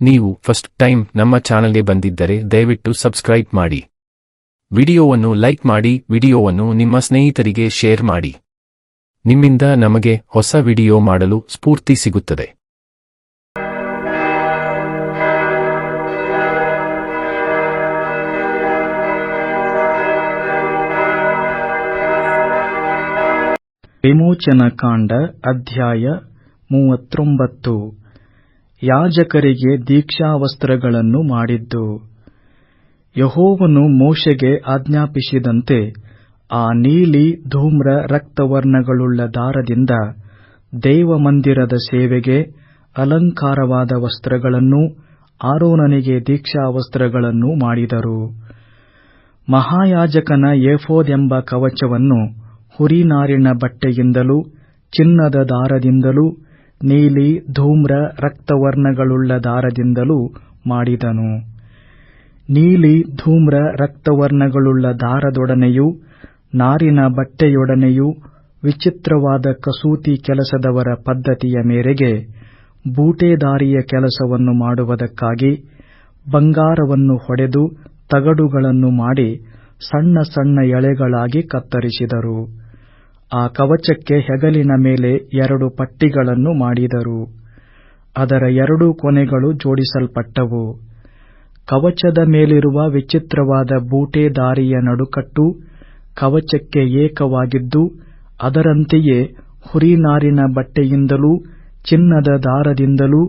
ನೀವು first time ನಮ್ಮ ಚಾನಲ್ಗೆ ಬಂದಿದ್ದರೆ ದಯವಿಟ್ಟು ಸಬ್ಸ್ಕ್ರೈಬ್ ಮಾಡಿ. ವಿಡಿಯೋವನ್ನು ಲೈಕ್ ಮಾಡಿ, ವಿಡಿಯೋವನ್ನು ನಿಮ್ಮ ಸ್ನೇಹಿತರಿಗೆ ಶೇರ್ ಮಾಡಿ. ನಿಮ್ಮಿಂದ ನಮಗೆ ಹೊಸ ವಿಡಿಯೋ ಮಾಡಲು ಸ್ಫೂರ್ತಿ ಸಿಗುತ್ತದೆ. ವಿಮೋಚನಕಾಂಡ ಅಧ್ಯಾಯ ಮೂವತ್ತೊಂಬತ್ತು. ಯಾಜಕರಿಗೆ ದೀಕ್ಷಾವಸ್ತ್ರಗಳನ್ನು ಮಾಡಿದ್ದು. ಯಹೋವನು ಮೋಶೆಗೆ ಆಜ್ಞಾಪಿಸಿದಂತೆ ಆ ನೀಲಿ ಧೂಮ್ರ ರಕ್ತವರ್ಣಗಳುಳ್ಳ ದಾರದಿಂದ ದೇವಮಂದಿರದ ಸೇವೆಗೆ ಅಲಂಕಾರವಾದ ವಸ್ತ್ರಗಳನ್ನು ಆರೋನನಿಗೆ ದೀಕ್ಷಾವಸ್ತ್ರಗಳನ್ನು ಮಾಡಿದರು. ಮಹಾಯಾಜಕನ ಏಫೋದೆಂಬ ಕವಚವನ್ನು ಹುರಿನಾರಿನ ಬಟ್ಟೆಯಿಂದಲೂ ಚಿನ್ನದ ದಾರದಿಂದಲೂ ನೀಲಿ, ಧೂಮ್ರ ರಕ್ತವರ್ಣಗಳುಳ್ಳ ದಾರದಿಂದಲೂ ಮಾಡಿದನು. ನೀಲಿ, ಧೂಮ್ರ ರಕ್ತವರ್ಣಗಳುಳ್ಳ ದಾರದೊಡನೆಯೂ, ನಾರಿನ ಬಟ್ಟೆಯೊಡನೆಯೂ, ವಿಚಿತ್ರವಾದ ಕಸೂತಿ ಕೆಲಸದವರ ಪದ್ಧತಿಯ ಮೇರೆಗೆ ಬೂಟೆದಾರಿಯ ಕೆಲಸವನ್ನು ಮಾಡುವುದಕ್ಕಾಗಿ ಬಂಗಾರವನ್ನು ಹೊಡೆದು ತಗಡುಗಳನ್ನು ಮಾಡಿ ಸಣ್ಣ ಸಣ್ಣ ಎಳೆಗಳಾಗಿ ಕತ್ತರಿಸಿದರು. ಆ ಕವಚಕ್ಕೆ ಹೆಗಲಿನ ಮೇಲೆ ಎರಡು ಪಟ್ಟಿಗಳನ್ನು ಮಾಡಿದರು. ಅದರ ಎರಡೂ ಕೊನೆಗಳು ಜೋಡಿಸಲ್ಪಟ್ಟವು. ಕವಚದ ಮೇಲಿರುವ ವಿಚಿತ್ರವಾದ ಬೂಟೆ ದಾರಿಯ ನಡುಕಟ್ಟು ಕವಚಕ್ಕೆ ಏಕವಾಗಿದ್ದು, ಅದರಂತೆಯೇ ಹುರಿನಾರಿನ ಬಟ್ಟೆಯಿಂದಲೂ, ಚಿನ್ನದ ದಾರದಿಂದಲೂ,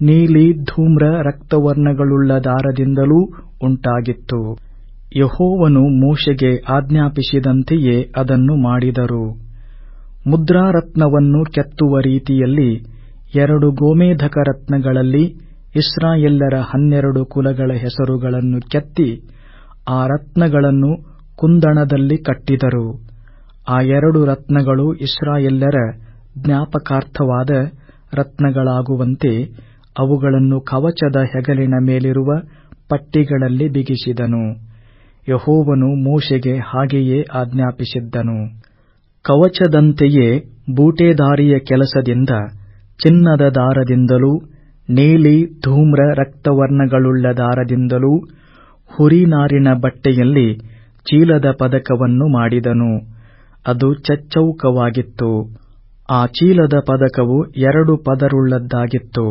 ನೀಲಿ ಧೂಮ್ರ ರಕ್ತವರ್ಣಗಳುಳ್ಳ ದಾರದಿಂದಲೂ ಉಂಟಾಗಿತ್ತು. ಯಹೋವನು ಮೋಶೆಗೆ ಆಜ್ಞಾಪಿಸಿದಂತೆಯೇ ಅದನ್ನು ಮಾಡಿದರು. ಮುದ್ರಾರತ್ನವನ್ನು ಕೆತ್ತುವ ರೀತಿಯಲ್ಲಿ ಎರಡು ಗೋಮೇಧಕ ರತ್ನಗಳಲ್ಲಿ ಇಸ್ರಾಯೆಲ್ಲರ ಹನ್ನೆರಡು ಕುಲಗಳ ಹೆಸರುಗಳನ್ನು ಕೆತ್ತಿ ಆ ರತ್ನಗಳನ್ನು ಕುಂದಣದಲ್ಲಿ ಕಟ್ಟಿದರು. ಆ ಎರಡು ರತ್ನಗಳು ಇಸ್ರಾಯೆಲ್ಲರ ಜ್ಞಾಪಕಾರ್ಥವಾದ ರತ್ನಗಳಾಗುವಂತೆ ಅವುಗಳನ್ನು ಕವಚದ ಹೆಗಲಿನ ಮೇಲಿರುವ ಪಟ್ಟಿಗಳಲ್ಲಿ ಬಿಗಿಸಿದನು. ಯಹೋವನು ಮೋಶೆಗೆ ಹಾಗೆಯೇ ಆಜ್ಞಾಪಿಸಿದ್ದನು. ಕವಚದಂತೆಯೇ ಬೂಟೆದಾರಿಯ ಕೆಲಸದಿಂದ, ಚಿನ್ನದ ದಾರದಿಂದಲೂ, ನೀಲಿ, ಧೂಮ್ರ ರಕ್ತವರ್ಣಗಳುಳ್ಳ ದಾರದಿಂದಲೂ ಹುರಿನಾರಿನ ಬಟ್ಟೆಯಲ್ಲಿ ಚೀಲದ ಪದಕವನ್ನು ಮಾಡಿದನು. ಅದು ಚಚ್ಚೌಕವಾಗಿತ್ತು. ಆ ಚೀಲದ ಪದಕವು ಎರಡು ಪದರುಳ್ಳದ್ದಾಗಿತ್ತು.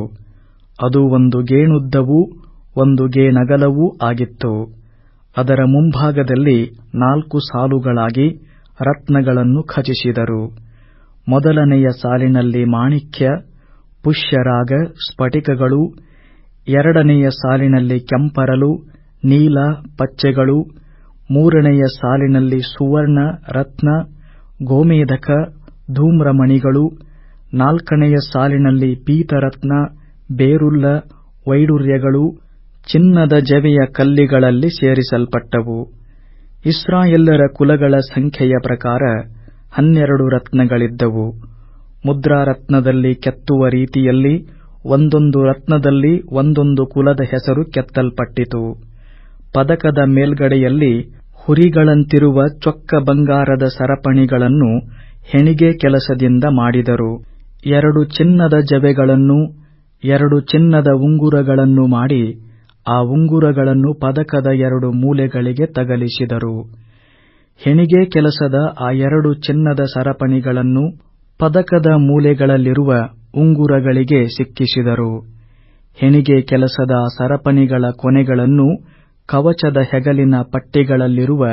ಅದು ಒಂದು ಗೇಣುದ್ದವೂ, ಒಂದು ಗೇಣಗಲವೂ ಆಗಿತ್ತು. ಅದರ ಮುಂಭಾಗದಲ್ಲಿ ನಾಲ್ಕು ಸಾಲುಗಳಾಗಿ ರತ್ನಗಳನ್ನು ಖಚಿಸಿದರು. ಮೊದಲನೆಯ ಸಾಲಿನಲ್ಲಿ ಮಾಣಿಕ್ಯ, ಪುಷ್ಯರಾಗ, ಸ್ಫಟಿಕಗಳು, ಎರಡನೆಯ ಸಾಲಿನಲ್ಲಿ ಕೆಂಪರಲು, ನೀಲ, ಪಚ್ಚೆಗಳು, ಮೂರನೆಯ ಸಾಲಿನಲ್ಲಿ ಸುವರ್ಣ, ರತ್ನ, ಗೋಮೇಧಕ, ಧೂಮ್ರಮಣಿಗಳು, ನಾಲ್ಕನೆಯ ಸಾಲಿನಲ್ಲಿ ಪೀತರತ್ನ ಬೇರುಲ್ಲ ವೈಡೂರ್ಯಗಳು, ಚಿನ್ನದ ಜವೆಯ ಕಲ್ಲಿಗಳಲ್ಲಿ ಸೇರಿಸಲ್ಪಟ್ಟವು. ಇಸ್ರಾಯೆಲ್ಲರ ಕುಲಗಳ ಸಂಖ್ಯೆಯ ಪ್ರಕಾರ ಹನ್ನೆರಡು ರತ್ನಗಳಿದ್ದವು. ಮುದ್ರಾರತ್ನದಲ್ಲಿ ಕೆತ್ತುವ ರೀತಿಯಲ್ಲಿ ಒಂದೊಂದು ರತ್ನದಲ್ಲಿ ಒಂದೊಂದು ಕುಲದ ಹೆಸರು ಕೆತ್ತಲ್ಪಟ್ಟಿತು. ಪದಕದ ಮೇಲ್ಗಡೆಯಲ್ಲಿ ಹುರಿಗಳಂತಿರುವ ಚೊಕ್ಕ ಬಂಗಾರದ ಸರಪಣಿಗಳನ್ನು ಹೆಣಿಗೆ ಕೆಲಸದಿಂದ ಮಾಡಿದರು. ಎರಡು ಚಿನ್ನದ ಜವೆಗಳನ್ನು, ಎರಡು ಚಿನ್ನದ ಉಂಗುರಗಳನ್ನು ಮಾಡಿ ಆ ಉಂಗುರಗಳನ್ನು ಪದಕದ ಎರಡು ಮೂಲೆಗಳಿಗೆ ತಗಲಿಸಿದರು. ಹೆಣಿಗೆ ಕೆಲಸದ ಆ ಎರಡು ಚಿನ್ನದ ಸರಪಣಿಗಳನ್ನು ಪದಕದ ಮೂಲೆಗಳಲ್ಲಿರುವ ಉಂಗುರಗಳಿಗೆ ಸಿಕ್ಕಿಸಿದರು. ಹೆಣಿಗೆ ಕೆಲಸದ ಸರಪಣಿಗಳ ಕೊನೆಗಳನ್ನು ಕವಚದ ಹೆಗಲಿನ ಪಟ್ಟಿಗಳಲ್ಲಿರುವ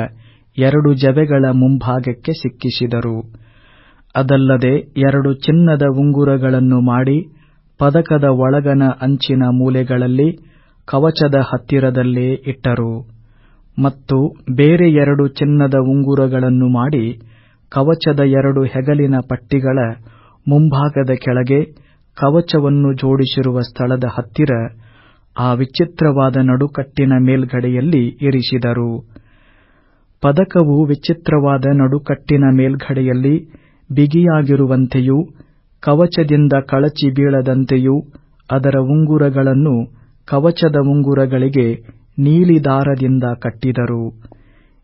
ಎರಡು ಜವೆಗಳ ಮುಂಭಾಗಕ್ಕೆ ಸಿಕ್ಕಿಸಿದರು. ಅದಲ್ಲದೆ ಎರಡು ಚಿನ್ನದ ಉಂಗುರಗಳನ್ನು ಮಾಡಿ ಪದಕದ ಒಳಗನ ಅಂಚಿನ ಮೂಲೆಗಳಲ್ಲಿ ಕವಚದ ಹತ್ತಿರದಲ್ಲೇ ಇಟ್ಟರು ಮತ್ತು ಬೇರೆ ಎರಡು ಚಿನ್ನದ ಉಂಗುರಗಳನ್ನು ಮಾಡಿ ಕವಚದ ಎರಡು ಹೆಗಲಿನ ಪಟ್ಟಿಗಳ ಮುಂಭಾಗದ ಕೆಳಗೆ ಕವಚವನ್ನು ಜೋಡಿಸಿರುವ ಸ್ಥಳದ ಹತ್ತಿರ ಆ ವಿಚಿತ್ರವಾದ ನಡುಕಟ್ಟಿನ ಮೇಲ್ಗಡೆಯಲ್ಲಿ ಇರಿಸಿದರು. ಪದಕವು ವಿಚಿತ್ರವಾದ ನಡುಕಟ್ಟಿನ ಮೇಲ್ಗಡೆಯಲ್ಲಿ ಬಿಗಿಯಾಗಿರುವಂತೆಯೂ ಕವಚದಿಂದ ಕಳಚಿ ಬೀಳದಂತೆಯೂ ಅದರ ಉಂಗುರಗಳನ್ನು ಕವಚದ ಉಂಗುರಗಳಿಗೆ ನೀಲಿ ದಾರದಿಂದ ಕಟ್ಟಿದರು.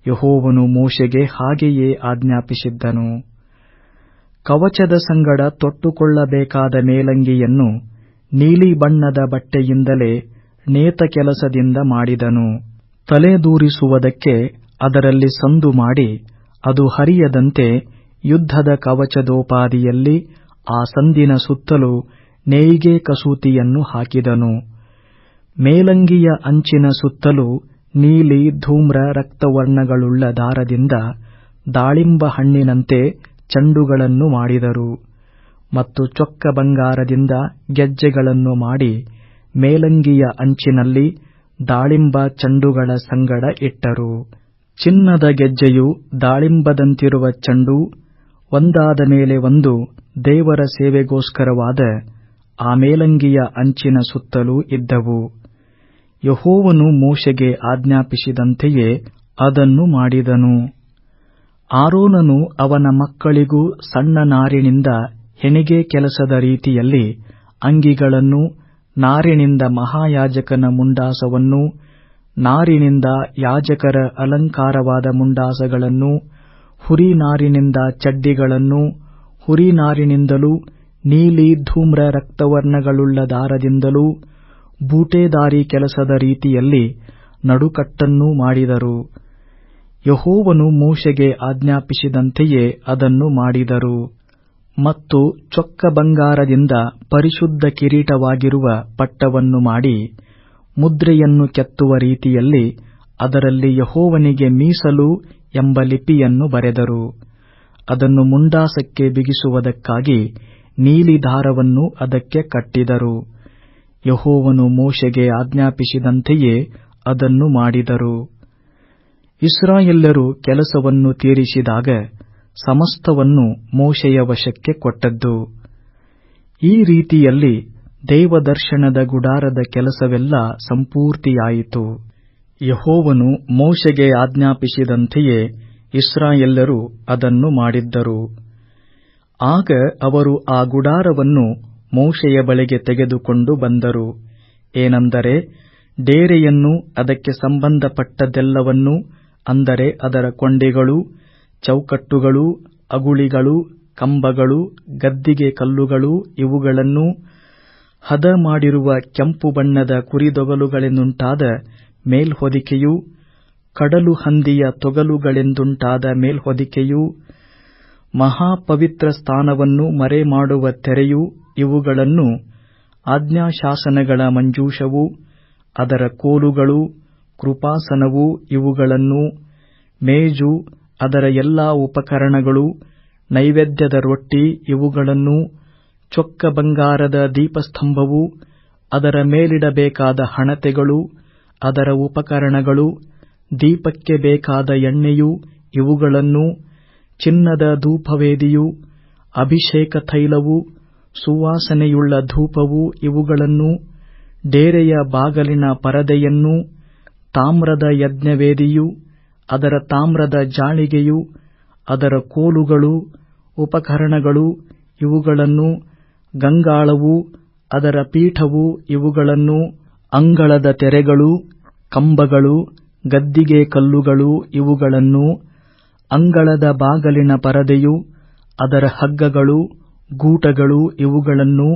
ಯೆಹೋವನು ಮೋಶೆಗೆ ಹಾಗೆಯೇ ಆಜ್ಞಾಪಿಸಿದ್ದನು. ಕವಚದ ಸಂಗಡ ತೊಟ್ಟುಕೊಳ್ಳಬೇಕಾದ ಮೇಲಂಗಿಯನ್ನು ನೀಲಿ ಬಣ್ಣದ ಬಟ್ಟೆಯಿಂದಲೇ ನೇತ ಕೆಲಸದಿಂದ ಮಾಡಿದನು. ತಲೆದೂರಿಸುವುದಕ್ಕೆ ಅದರಲ್ಲಿ ಸಂದು ಮಾಡಿ ಅದು ಹರಿಯದಂತೆ ಯುದ್ಧದ ಕವಚದೋಪಾದಿಯಲ್ಲಿ ಆ ಸಂದಿನ ಸುತ್ತಲೂ ನೇಯ್ಗೆ ಕಸೂತಿಯನ್ನು ಹಾಕಿದನು. ಮೇಲಂಗಿಯ ಅಂಚಿನ ಸುತ್ತಲೂ ನೀಲಿ ಧೂಮ್ರ ರಕ್ತವರ್ಣಗಳುಳ್ಳ ದಾರದಿಂದ ದಾಳಿಂಬ ಹಣ್ಣಿನಂತೆ ಚೆಂಡುಗಳನ್ನು ಮಾಡಿದರು. ಮತ್ತು ಚೊಕ್ಕ ಬಂಗಾರದಿಂದ ಗೆಜ್ಜೆಗಳನ್ನು ಮಾಡಿ ಮೇಲಂಗಿಯ ಅಂಚಿನಲ್ಲಿ ದಾಳಿಂಬ ಚೆಂಡುಗಳ ಸಂಗಡ ಇಟ್ಟರು. ಚಿನ್ನದ ಗೆಜ್ಜೆಯು ದಾಳಿಂಬದಂತಿರುವ ಚೆಂಡು, ಒಂದಾದ ಮೇಲೆ ಒಂದು ದೇವರ ಸೇವೆಗೋಸ್ಕರವಾದ ಆ ಮೇಲಂಗಿಯ ಅಂಚಿನ ಸುತ್ತಲೂ ಇದ್ದವು. ಯೆಹೋವನು ಮೋಶೆಗೆ ಆಜ್ಞಾಪಿಸಿದಂತೆಯೇ ಅದನ್ನು ಮಾಡಿದನು. ಆರೋನನು ಅವನ ಮಕ್ಕಳಿಗೂ ಸಣ್ಣ ನಾರಿನಿಂದ ಹೆಣಿಗೆ ಕೆಲಸದ ರೀತಿಯಲ್ಲಿ ಅಂಗಿಗಳನ್ನು, ನಾರಿನಿಂದ ಮಹಾಯಾಜಕನ ಮುಂಡಾಸವನ್ನು, ನಾರಿನಿಂದ ಯಾಜಕರ ಅಲಂಕಾರವಾದ ಮುಂಡಾಸಗಳನ್ನು, ಹುರಿ ನಾರಿನಿಂದ ಚಡ್ಡಿಗಳನ್ನು, ಹುರಿ ನಾರಿನಿಂದಲೂ ನೀಲಿ ಧೂಮ್ರ ರಕ್ತವರ್ಣಗಳುಳ್ಳ ದಾರದಿಂದಲೂ ಬೂಟೆದಾರಿ ಕೆಲಸದ ರೀತಿಯಲ್ಲಿ ನಡುಕಟ್ಟನ್ನೂ ಮಾಡಿದರು. ಯೆಹೋವನು ಮೋಶೆಗೆ ಆಜ್ಞಾಪಿಸಿದಂತೆಯೇ ಅದನ್ನು ಮಾಡಿದರು. ಮತ್ತು ಚೊಕ್ಕ ಬಂಗಾರದಿಂದ ಪರಿಶುದ್ಧ ಕಿರೀಟವಾಗಿರುವ ಪಟ್ಟವನ್ನು ಮಾಡಿ ಮುದ್ರೆಯನ್ನು ಕೆತ್ತುವ ರೀತಿಯಲ್ಲಿ ಅದರಲ್ಲಿ ಯಹೋವನಿಗೆ ಮೀಸಲು ಎಂಬ ಲಿಪಿಯನ್ನು ಬರೆದರು. ಅದನ್ನು ಮುಂಡಾಸಕ್ಕೆ ಬಿಗಿಸುವುದಕ್ಕಾಗಿ ನೀಲಿ ದಾರವನ್ನು ಅದಕ್ಕೆ ಕಟ್ಟಿದರು. ಯೆಹೋವನು ಮೋಶೆಗೆ ಆಜ್ಞಾಪಿಸಿದಂತೆಯೇ ಅದನ್ನು ಮಾಡಿದರು. ಇಸ್ರಾಯೆಲ್ಲರೂ ಕೆಲಸವನ್ನು ತೀರಿಸಿದಾಗ ಸಮಸ್ತವನ್ನು ಮೋಶೆಯ ವಶಕ್ಕೆ ಕೊಟ್ಟದ್ದು. ಈ ರೀತಿಯಲ್ಲಿ ದೇವದರ್ಶನದ ಗುಡಾರದ ಕೆಲಸವೆಲ್ಲ ಸಂಪೂರ್ತಿಯಾಯಿತು. ಯಹೋವನು ಮೋಶೆಗೆ ಆಜ್ಞಾಪಿಸಿದಂತೆಯೇ ಇಸ್ರಾಯೆಲ್ಲರೂ ಅದನ್ನು ಮಾಡಿದ್ದರು. ಆಗ ಅವರು ಆ ಗುಡಾರವನ್ನು ಮೋಶೆಯ ಬಳಿಗೆ ತೆಗೆದುಕೊಂಡು ಬಂದರು. ಏನೆಂದರೆ, ಡೇರೆಯನ್ನು ಅದಕ್ಕೆ ಸಂಬಂಧಪಟ್ಟದ್ದೆಲ್ಲವನ್ನೂ, ಅಂದರೆ ಅದರ ಕೊಂಡೆಗಳು, ಚೌಕಟ್ಟುಗಳು, ಅಗುಳಿಗಳು, ಕಂಬಗಳು, ಗದ್ದಿಗೆ ಕಲ್ಲುಗಳು, ಇವುಗಳನ್ನು ಹದ ಮಾಡಿರುವ ಕೆಂಪು ಬಣ್ಣದ ಕುರಿದೊಗಲುಗಳಿಂದುಂಟಾದ ಮೇಲ್ಹೊದಿಕೆಯೂ, ಕಡಲು ಹಂದಿಯ ತೊಗಲುಗಳಿಂದುಂಟಾದ ಮೇಲ್ಹೊದಿಕೆಯೂ, ಮಹಾಪವಿತ್ರ ಸ್ಥಾನವನ್ನು ಮರೆಮಾಡುವ ತೆರೆಯೂ ಇವುಗಳನ್ನೂ ಆಜ್ಞಾಶಾಸನಗಳ ಮಂಜೂಷವೂ, ಅದರ ಕೋಲುಗಳು, ಕೃಪಾಸನವು, ಇವುಗಳನ್ನು ಮೇಜು, ಅದರ ಎಲ್ಲಾ ಉಪಕರಣಗಳು, ನೈವೇದ್ಯದ ರೊಟ್ಟಿ, ಇವುಗಳನ್ನು ಚೊಕ್ಕ ಬಂಗಾರದ ದೀಪಸ್ತಂಭವು, ಅದರ ಮೇಲಿಡಬೇಕಾದ ಹಣತೆಗಳು, ಅದರ ಉಪಕರಣಗಳು, ದೀಪಕ್ಕೆ ಬೇಕಾದ ಎಣ್ಣೆಯು, ಇವುಗಳನ್ನು ಚಿನ್ನದ ಧೂಪವೇದಿಯು, ಅಭಿಷೇಕ ತೈಲವು ಸುವಾಸನೆಯುಳ್ಳ ಧೂಪವು ಇವುಗಳನ್ನು, ಡೇರೆಯ ಬಾಗಲಿನ ಪರದೆಯನ್ನೂ, ತಾಮ್ರದ ಯಜ್ಞವೇದಿಯು, ಅದರ ತಾಮ್ರದ ಜಾಳಿಗೆಯು, ಅದರ ಕೋಲುಗಳು, ಉಪಕರಣಗಳು ಇವುಗಳನ್ನು, ಗಂಗಾಳವು, ಅದರ ಪೀಠವು ಇವುಗಳನ್ನು, ಅಂಗಳದ ತೆರೆಗಳು, ಕಂಬಗಳು, ಗದ್ದಿಗೆ ಕಲ್ಲುಗಳು ಇವುಗಳನ್ನು, ಅಂಗಳದ ಬಾಗಲಿನ ಪರದೆಯು, ಅದರ ಹಗ್ಗಗಳು ಗೂಟಗಳು ಇವುಗಳನ್ನು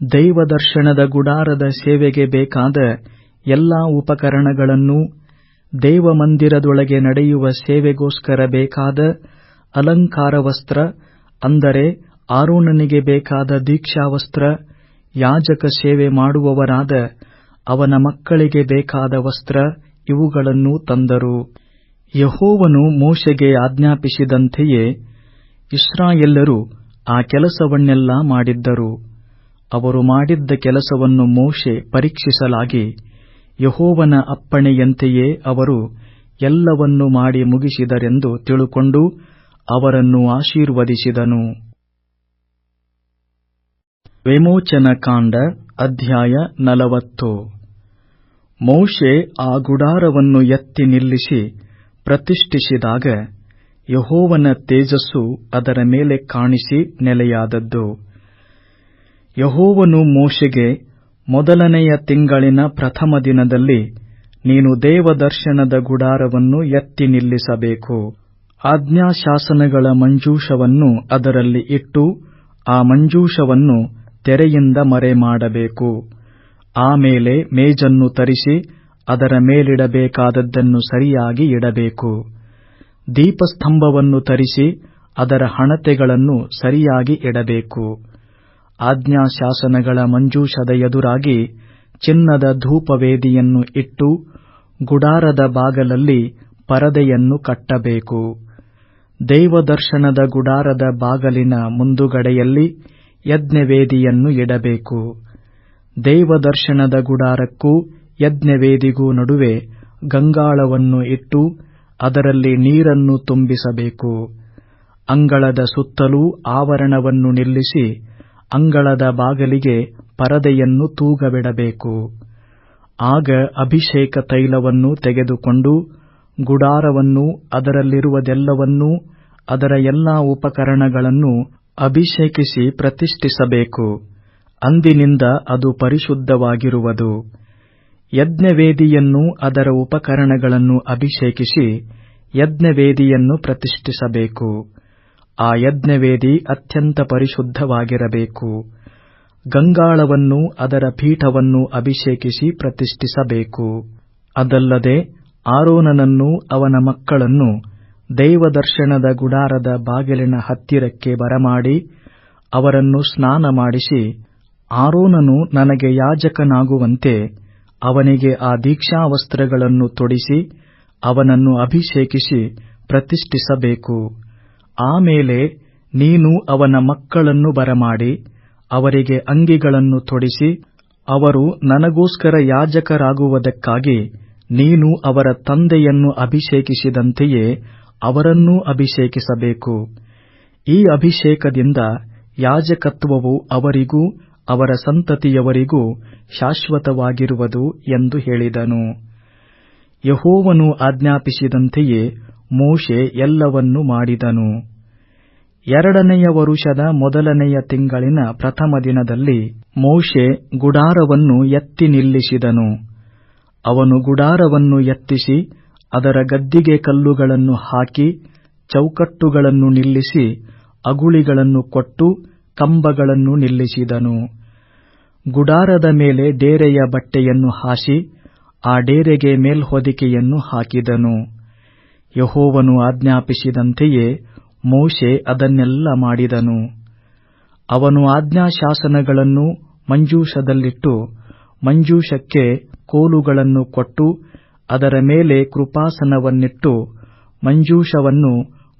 ದೈವದರ್ಶನದ ಗುಡಾರದ ಸೇವೆಗೆ ಬೇಕಾದ ಎಲ್ಲಾ ಉಪಕರಣಗಳನ್ನು ದೇವಮಂದಿರದೊಳಗೆ ನಡೆಯುವ ಸೇವೆಗೋಸ್ಕರ ಬೇಕಾದ ಅಲಂಕಾರ ವಸ್ತ್ರ ಅಂದರೆ ಆರೋಣನಿಗೆ ಬೇಕಾದ ದೀಕ್ಷಾವಸ್ತ್ರ, ಯಾಜಕ ಸೇವೆ ಮಾಡುವವರಾದ ಅವನ ಮಕ್ಕಳಿಗೆ ಬೇಕಾದ ವಸ್ತ್ರ ಇವುಗಳನ್ನು ತಂದರು. ಯೆಹೋವನು ಮೋಶೆಗೆ ಆಜ್ಞಾಪಿಸಿದಂತೆಯೇ ಇಸ್ರಾಯೇಲ್ಯರು ಆ ಕೆಲಸವನ್ನೆಲ್ಲ ಮಾಡಿದ್ದರು. ಅವರು ಮಾಡಿದ್ದ ಕೆಲಸವನ್ನು ಮೋಶೆ ಪರೀಕ್ಷಿಸಲಾಗಿ, ಯಹೋವನ ಅಪ್ಪಣೆಯಂತೆಯೇ ಅವರು ಎಲ್ಲವನ್ನೂ ಮಾಡಿ ಮುಗಿಸಿದರೆಂದು ತಿಳುಕೊಂಡು ಅವರನ್ನು ಆಶೀರ್ವದಿಸಿದನು. ವಿಮೋಚನಕಾಂಡ ಅಧ್ಯಾಯ ನಲವತ್ತು. ಮೋಶೆ ಆ ಗುಡಾರವನ್ನು ಎತ್ತಿ ನಿಲ್ಲಿಸಿ ಪ್ರತಿಷ್ಠಿಸಿದಾಗ ಯೆಹೋವನ ತೇಜಸ್ಸು ಅದರ ಮೇಲೆ ಕಾಣಿಸಿ ನೆಲೆಯಾದದ್ದು. ಯಹೋವನು ಮೋಶೆಗೆ, ಮೊದಲನೆಯ ತಿಂಗಳಿನ ಪ್ರಥಮ ದಿನದಲ್ಲಿ ನೀನು ದೇವದರ್ಶನದ ಗುಡಾರವನ್ನು ಎತ್ತಿ ನಿಲ್ಲಿಸಬೇಕು. ಆಜ್ಞಾಶಾಸನಗಳ ಮಂಜೂಷವನ್ನು ಅದರಲ್ಲಿ ಇಟ್ಟು, ಆ ಮಂಜೂಷವನ್ನು ತೆರೆಯಿಂದ ಮರೆಮಾಡಬೇಕು. ಆಮೇಲೆ ಮೇಜನ್ನು ತರಿಸಿ, ಅದರ ಮೇಲಿಡಬೇಕಾದದ್ದನ್ನು ಸರಿಯಾಗಿ ಇಡಬೇಕು. ದೀಪಸ್ತಂಭವನ್ನು ತರಿಸಿ ಅದರ ಹಣತೆಗಳನ್ನು ಸರಿಯಾಗಿ ಇಡಬೇಕು. ಆಜ್ಞಾಶಾಸನಗಳ ಮಂಜೂಷದ ಎದುರಾಗಿ ಚಿನ್ನದ ಧೂಪವೇದಿಯನ್ನು ಇಟ್ಟು ಗುಡಾರದ ಬಾಗಲಲ್ಲಿ ಪರದೆಯನ್ನು ಕಟ್ಟಬೇಕು. ದೇವದರ್ಶನದ ಗುಡಾರದ ಬಾಗಲಿನ ಮುಂದುಗಡೆಯಲ್ಲಿ ಯಜ್ಞವೇದಿಯನ್ನು ಇಡಬೇಕು. ದೇವದರ್ಶನದ ಗುಡಾರಕ್ಕೂ ಯಜ್ಞವೇದಿಗೂ ನಡುವೆ ಗಂಗಾಳವನ್ನು ಇಟ್ಟು ಅದರಲ್ಲಿ ನೀರನ್ನು ತುಂಬಿಸಬೇಕು. ಅಂಗಳದ ಸುತ್ತಲೂ ಆವರಣವನ್ನು ನಿಲ್ಲಿಸಿ ಅಂಗಳದ ಬಾಗಲಿಗೆ ಪರದೆಯನ್ನು ತೂಗಬಿಡಬೇಕು. ಆಗ ಅಭಿಷೇಕ ತೈಲವನ್ನು ತೆಗೆದುಕೊಂಡು ಗುಡಾರವನ್ನು ಅದರಲ್ಲಿರುವುದೆಲ್ಲವನ್ನೂ ಅದರ ಎಲ್ಲಾ ಉಪಕರಣಗಳನ್ನು ಅಭಿಷೇಕಿಸಿ ಪ್ರತಿಷ್ಠಿಸಬೇಕು. ಅಂದಿನಿಂದ ಅದು ಪರಿಶುದ್ಧವಾಗಿರುವುದು. ಯಜ್ಞವೇದಿಯನ್ನೂ ಅದರ ಉಪಕರಣಗಳನ್ನು ಅಭಿಷೇಕಿಸಿ ಯಜ್ಞವೇದಿಯನ್ನು ಪ್ರತಿಷ್ಠಿಸಬೇಕು. ಆ ಯಜ್ಞವೇದಿ ಅತ್ಯಂತ ಪರಿಶುದ್ಧವಾಗಿರಬೇಕು. ಗಂಗಾಳವನ್ನು ಅದರ ಪೀಠವನ್ನು ಅಭಿಷೇಕಿಸಿ ಪ್ರತಿಷ್ಠಿಸಬೇಕು. ಅದಲ್ಲದೆ ಆರೋನನನ್ನು ಅವನ ಮಕ್ಕಳನ್ನು ದೈವದರ್ಶನದ ಗುಡಾರದ ಬಾಗಿಲಿನ ಹತ್ತಿರಕ್ಕೆ ಬರಮಾಡಿ ಅವರನ್ನು ಸ್ನಾನ ಮಾಡಿಸಿ ಆರೋನನು ನನಗೆ ಯಾಜಕನಾಗುವಂತೆ ಅವನಿಗೆ ಆ ದೀಕ್ಷಾವಸ್ತ್ರಗಳನ್ನು ತೊಡಿಸಿ ಅವನನ್ನು ಅಭಿಷೇಕಿಸಿ ಪ್ರತಿಷ್ಠಿಸಬೇಕು. ಆಮೇಲೆ ನೀನು ಅವನ ಮಕ್ಕಳನ್ನು ಬರಮಾಡಿ, ಅವರಿಗೆ ಅಂಗಿಗಳನ್ನು ತೊಡಿಸಿ, ಅವರು ನನಗೋಸ್ಕರ ಯಾಜಕರಾಗುವುದಕ್ಕಾಗಿ ನೀನು ಅವರ ತಂದೆಯನ್ನು ಅಭಿಷೇಕಿಸಿದಂತೆಯೇ ಅವರನ್ನೂ ಅಭಿಷೇಕಿಸಬೇಕು. ಈ ಅಭಿಷೇಕದಿಂದ ಯಾಜಕತ್ವವು ಅವರಿಗೂ ಅವರ ಸಂತತಿಯವರಿಗೂ ಶಾಶ್ವತವಾಗಿರುವುದು ಎಂದು ಹೇಳಿದನು. ಯಹೋವನು ಆಜ್ಞಾಪಿಸಿದಂತೆಯೇ ಮೋಶೆ ಎಲ್ಲವನ್ನೂ ಮಾಡಿದನು. ಎರಡನೆಯ ವರುಷದ ಮೊದಲನೆಯ ತಿಂಗಳಿನ ಪ್ರಥಮ ದಿನದಲ್ಲಿ ಮೋಶೆ ಗುಡಾರವನ್ನು ಎತ್ತಿ ನಿಲ್ಲಿಸಿದನು. ಅವನು ಗುಡಾರವನ್ನು ಎತ್ತಿಸಿ ಅದರ ಗದ್ದಿಗೆ ಕಲ್ಲುಗಳನ್ನು ಹಾಕಿ ಚೌಕಟ್ಟುಗಳನ್ನು ನಿಲ್ಲಿಸಿ ಅಗುಳಿಗಳನ್ನು ಕೊಟ್ಟು ಕಂಬಗಳನ್ನು ನಿಲ್ಲಿಸಿದನು. ಗುಡಾರದ ಮೇಲೆ ಡೇರೆಯ ಬಟ್ಟೆಯನ್ನು ಹಾಸಿ, ಆ ಡೇರೆಗೆ ಮೇಲ್ಹೊದಿಕೆಯನ್ನು ಹಾಕಿದನು. ಯೆಹೋವನು ಆಜ್ಞಾಪಿಸಿದಂತೆಯೇ ಮೋಶೆ ಅದನ್ನೆಲ್ಲ ಮಾಡಿದನು. ಅವನು ಆಜ್ಞಾಶಾಸನಗಳನ್ನು ಮಂಜೂಷದಲ್ಲಿಟ್ಟು, ಮಂಜೂಷಕ್ಕೆ ಕೋಲುಗಳನ್ನು ಕೊಟ್ಟು, ಅದರ ಮೇಲೆ ಕೃಪಾಸನವನ್ನಿಟ್ಟು, ಮಂಜೂಷವನ್ನು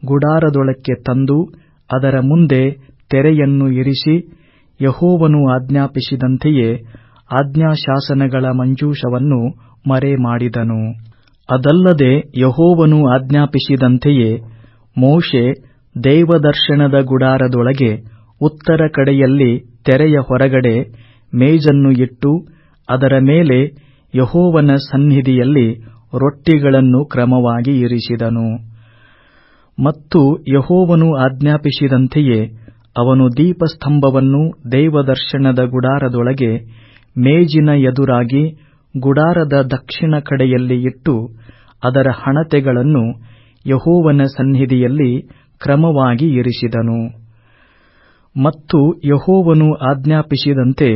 ಗುಡಾರದೊಳಕ್ಕೆ ತಂದು, ಅದರ ಮುಂದೆ ತೆರೆಯನ್ನು ಇರಿಸಿ ಯೆಹೋವನು ಆಜ್ಞಾಪಿಸಿದಂತೆಯೇ ಆಜ್ಞಾಶಾಸನಗಳ ಮಂಜೂಷವನ್ನು ಮರೆಮಾಡಿದನು. ಅದಲ್ಲದೆ ಯೆಹೋವನು ಆಜ್ಞಾಪಿಸಿದಂತೆಯೇ ಮೋಶೆ ದೇವದರ್ಶನದ ಗುಡಾರದೊಳಗೆ ಉತ್ತರ ಕಡೆಯಲ್ಲಿ ತೆರೆಯ ಹೊರಗಡೆ ಮೇಜನ್ನು ಇಟ್ಟು ಅದರ ಮೇಲೆ ಯೆಹೋವನ ಸನ್ನಿಧಿಯಲ್ಲಿ ರೊಟ್ಟಿಗಳನ್ನು ಕ್ರಮವಾಗಿ ಇರಿಸಿದನು. ಮತ್ತು ಯೆಹೋವನು ಆಜ್ಞಾಪಿಸಿದಂತೆಯೇ ಅವನು ದೀಪಸ್ತಂಭವನ್ನು ದೇವದರ್ಶನದ ಗುಡಾರದೊಳಗೆ ಮೇಜಿನ ಎದುರಾಗಿ ಗುಡಾರದ ದಕ್ಷಿಣ ಕಡೆಯಲ್ಲಿ ಇಟ್ಟು ಅದರ ಹಣತೆಗಳನ್ನು ಯೆಹೋವನ ಸನ್ನಿಧಿಯಲ್ಲಿ ಕ್ರಮವಾಗಿ ಇರಿಸಿದನು. ಮತ್ತು ಯೆಹೋವನು ಆಜ್ಞಾಪಿಸಿದಂತೆ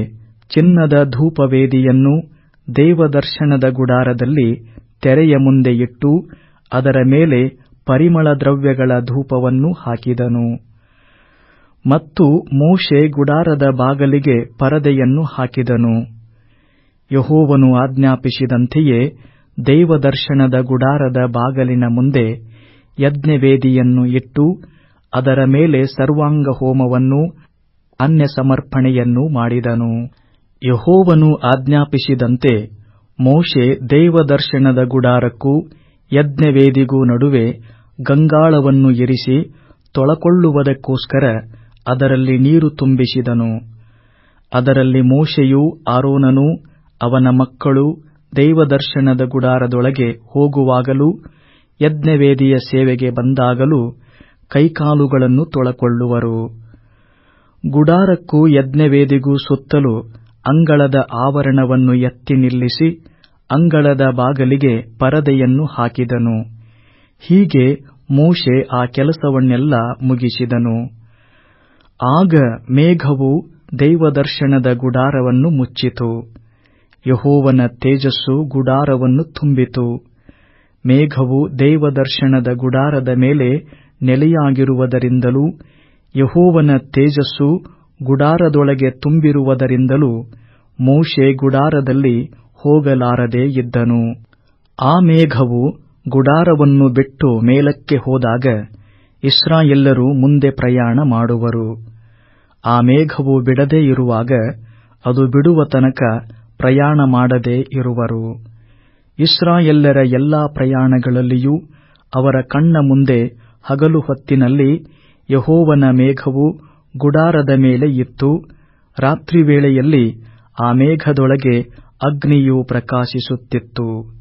ಚಿನ್ನದ ಧೂಪವೇದಿಯನ್ನು ದೇವದರ್ಶನದ ಗುಡಾರದಲ್ಲಿ ತೆರೆಯ ಮುಂದೆ ಇಟ್ಟು ಅದರ ಮೇಲೆ ಪರಿಮಳ ದ್ರವ್ಯಗಳ ಧೂಪವನ್ನು ಹಾಕಿದನು. ಮತ್ತು ಮೋಶೆ ಗುಡಾರದ ಬಾಗಲಿಗೆ ಪರದೆಯನ್ನು ಹಾಕಿದನು. ಯಹೋವನು ಆಜ್ಞಾಪಿಸಿದಂತೆಯೇ ದೈವದರ್ಶನದ ಗುಡಾರದ ಬಾಗಲಿನ ಮುಂದೆ ಯಜ್ಞವೇದಿಯನ್ನು ಇಟ್ಟು ಅದರ ಮೇಲೆ ಸರ್ವಾಂಗ ಹೋಮವನ್ನು ಅನ್ಯ ಸಮರ್ಪಣೆಯನ್ನು ಮಾಡಿದನು. ಯಹೋವನು ಆಜ್ಞಾಪಿಸಿದಂತೆ ಮೋಶೆ ದೇವದರ್ಶನದ ಗುಡಾರಕ್ಕೂ ಯಜ್ಞವೇದಿಗೂ ನಡುವೆ ಗಂಗಾಳವನ್ನು ಇರಿಸಿ ತೊಳಕೊಳ್ಳುವುದಕ್ಕೋಸ್ಕರ ಅದರಲ್ಲಿ ನೀರು ತುಂಬಿಸಿದನು. ಅದರಲ್ಲಿ ಮೋಶೆಯೂ ಆರೋನನೂ ಅವನ ಮಕ್ಕಳು ದೈವದರ್ಶನದ ಗುಡಾರದೊಳಗೆ ಹೋಗುವಾಗಲೂ ಯಜ್ಞವೇದಿಯ ಸೇವೆಗೆ ಬಂದಾಗಲೂ ಕೈಕಾಲುಗಳನ್ನು ತೊಳಕೊಳ್ಳುವರು. ಗುಡಾರಕ್ಕೂ ಯಜ್ಞವೇದಿಗೂ ಸುತ್ತಲೂ ಅಂಗಳದ ಆವರಣವನ್ನು ಎತ್ತಿ ನಿಲ್ಲಿಸಿ ಅಂಗಳದ ಬಾಗಲಿಗೆ ಪರದೆಯನ್ನು ಹಾಕಿದನು. ಹೀಗೆ ಮೋಶೆ ಆ ಕೆಲಸವನ್ನೆಲ್ಲ ಮುಗಿಸಿದನು. ಆಗ ಮೇಘವು ದೈವದರ್ಶನದ ಗುಡಾರವನ್ನು ಮುಚ್ಚಿತು. ಯಹೋವನ ತೇಜಸ್ಸು ಗುಡಾರವನ್ನು ತುಂಬಿತು. ಮೇಘವು ದೇವದರ್ಶನದ ಗುಡಾರದ ಮೇಲೆ ನೆಲೆಯಾಗಿರುವುದರಿಂದಲೂ, ಯಹೋವನ ತೇಜಸ್ಸು ಗುಡಾರದೊಳಗೆ ತುಂಬಿರುವುದರಿಂದಲೂ ಮೋಶೆ ಗುಡಾರದಲ್ಲಿ ಹೋಗಲಾರದೆ ಇದ್ದನು. ಆ ಮೇಘವು ಗುಡಾರವನ್ನು ಬಿಟ್ಟು ಮೇಲಕ್ಕೆ ಹೋದಾಗ ಇಸ್ರಾಯೆಲ್ಲರು ಮುಂದೆ ಪ್ರಯಾಣ ಮಾಡುವರು. ಆ ಮೇಘವು ಬಿಡದೇ ಇರುವಾಗ ಅದು ಬಿಡುವ ತನಕ ಪ್ರಯಾಣ ಮಾಡದೇ ಇರುವರು. ಇಸ್ರಾಯೆಲ್ಲರ ಎಲ್ಲಾ ಪ್ರಯಾಣಗಳಲ್ಲಿಯೂ ಅವರ ಕಣ್ಣ ಮುಂದೆ ಹಗಲು ಹೊತ್ತಿನಲ್ಲಿ ಯಹೋವನ ಮೇಘವು ಗುಡಾರದ ಮೇಲೆ ಇತ್ತು. ರಾತ್ರಿ ವೇಳೆಯಲ್ಲಿ ಆ ಮೇಘದೊಳಗೆ ಅಗ್ನಿಯು ಪ್ರಕಾಶಿಸುತ್ತಿತ್ತು.